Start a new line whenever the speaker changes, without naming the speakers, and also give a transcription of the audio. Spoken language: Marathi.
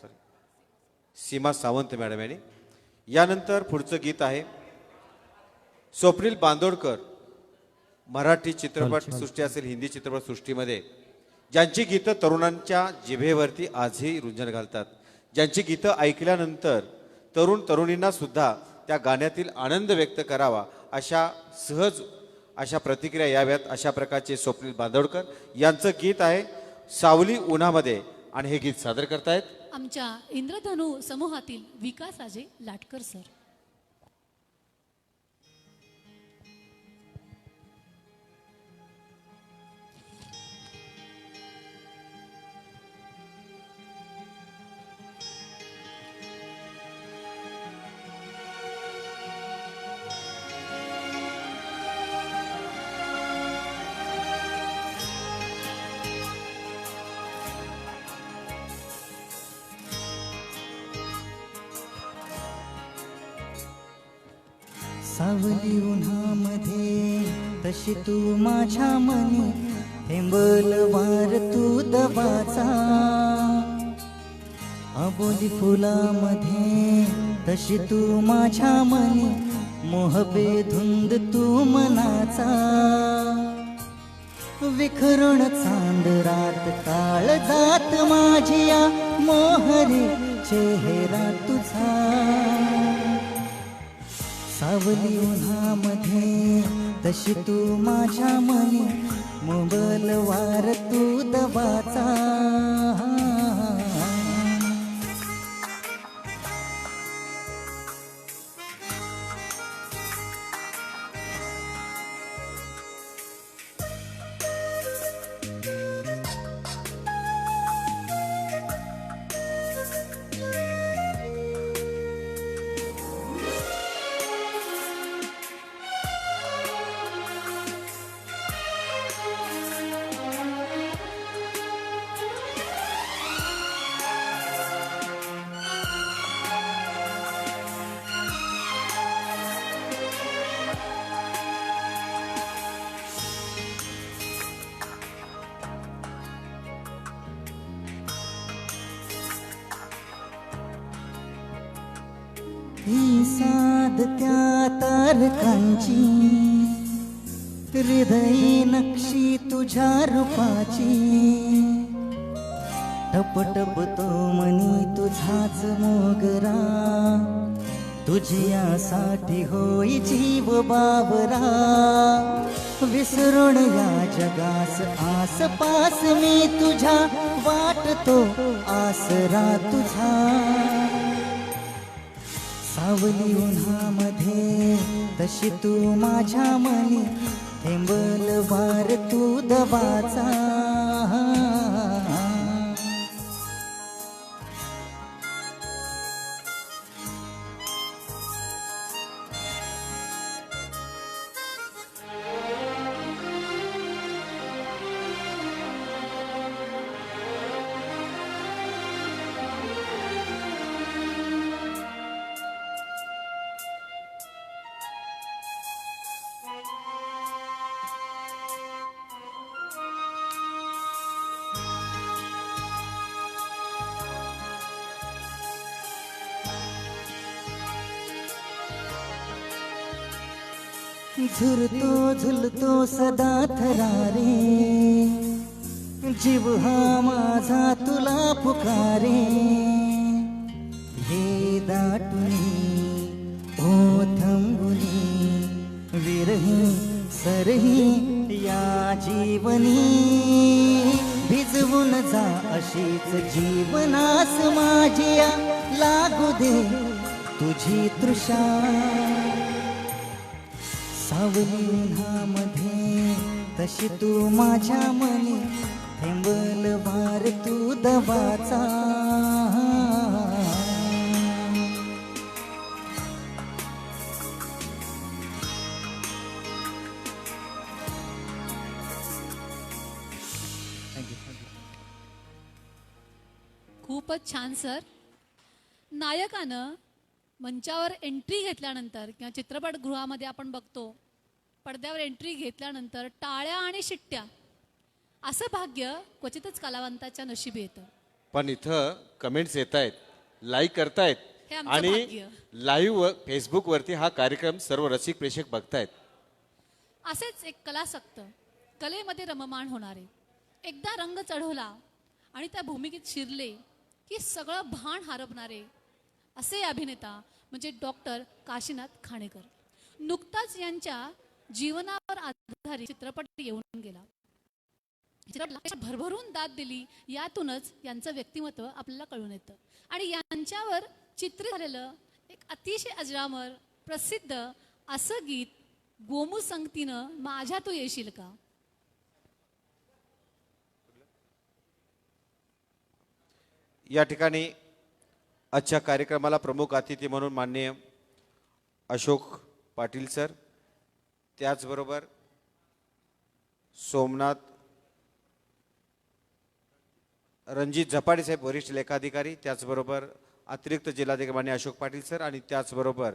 सॉरी सीमा सावंत मॅडम यांनी. यानंतर पुढचं गीत आहे. स्वप्नील बांदोडकर मराठी चित्रपट सृष्टी असेल हिंदी चित्रपट सृष्टीमध्ये. ज्यांची गीतं तरुणांच्या जिभेवरती आजही रुंजन घालतात. ज्यांची गीतं ऐकल्यानंतर तरुण तरुणींना सुद्धा त्या गाण्यातील आनंद व्यक्त करावा अशा सहज अशा प्रतिक्रिया याव्यात अशा प्रकारचे स्वप्नील बांदोडकर. यांचं गीत आहे सावली उन्हामध्ये आणि हे गीत सादर करतायत.
आमच्या इंद्रधनू समूहातील विकास आजे लाटकर सर.
सावली उन्हामध्ये तशी तू माझ्या मनी थेंबल वार तू दबाचा. अबोली फुलामध्ये तशी तू माझ्या मनी मोहबे धुंद तू मनाचा. विखरुण चांदरात काळ जात माझिया मोहरी चेहरा तुझा. सावली उन्हामध्ये तशी तू माझ्या मनी मोबल वार तू दबाचा. ही साध त्या तारकांची. हृदयी नक्षी तुझ्या रूपाची. टपटप तो मनी तुझाच मोगरा. तुझ्यासाठी होई जीव बाबरा विसरून या जगास आसपास मी तुझ्या वाटतो आसरा तुझा. सावली उन्हामध्ये तशी तू माझ्या मनी. थेंबल भार तू दबाचा. झुरतो झुलतो सदा थरारे. जीव हा माझा तुला पुकारे. हे दाटुनी ओ थंबुनी विरही सरही या जीवनी. भिजवून जा अशीच जीवनास माझी लागू दे तुझी तृषा. सावली उन्हामध्ये तशी तू माझ्या मनी थेंबल भार तू दबाचा.
खूपच छान सर. नायकानं मंचावर एंट्री घेतल्यानंतर किंवा चित्रपटगृहामध्ये आपण बघतो पडद्यावर एंट्री घेतल्यानंतर टाळ्या आणि शिट्ट्या असं भाग्य क्वचितच कलावंताच्या नशिबी येतं.
पण इथं कमेंट्स येत आहेत लाईक करतायत
हे आमचं
आणि
भाग्य.
लाईव्ह फेसबुकवरती हा कार्यक्रम सर्व रसिक प्रेक्षक बघतायत.
असेच एक कलासक्त कलेमध्ये रममाण होणारे. एकदा रंग चढवला आणि त्या भूमिकेत शिरले की सगळं भान हरपणारे. असे अभिनेता म्हणजे डॉक्टर काशीनाथ खाणेकर. नुकताच यांच्या जीवनावर आधारित चित्रपट येऊन गेला. भरभरून दाद दिली यातूनच यांचं व्यक्तिमत्व आपल्याला कळून येतं. आणि यांच्यावर चित्र झालेलं एक अतिशय अजरामर प्रसिद्ध असं गीत गोमू संगतीनं माझ्या तू येशील का?
या ठिकाणी आजच्या कार्यक्रमाला प्रमुख अतिथी म्हणून माननीय अशोक पाटील सर त्याचबरोबर सोमनाथ रणजित झपाडे साहेब वरिष्ठ लेखाधिकारी त्याचबरोबर अतिरिक्त जिल्हाधिकारी माननीय अशोक पाटील सर आणि त्याचबरोबर